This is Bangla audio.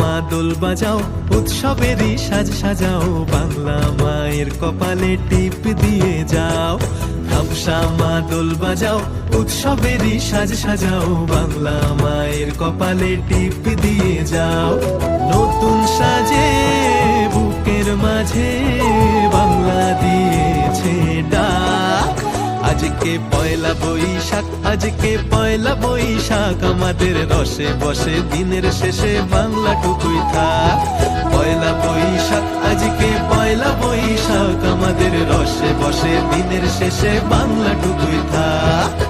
মা দোল বাজাও উৎসবেরই সাজ সাজাও বাংলা মায়ের কপালে টিপ দিয়ে যাও। ধামসা মা দোল বাজাও, উৎসবেরই সাজ সাজাও, বাংলা মায়ের কপালে টিপ দিয়ে যাও। নতুন সাজে, বুকের মাঝে বাংলা দিয়েছে ডাক। আজকে পয়লা বৈশাখ, আজকে পয়লা বৈশাখ, আমাদের রসে বসে, দিনের শেষে বাংলা টুকুই থাক। পয়লা বৈশাখ আমাদের রসে বসে দিনের শেষে বাংলা টুকুই থাক।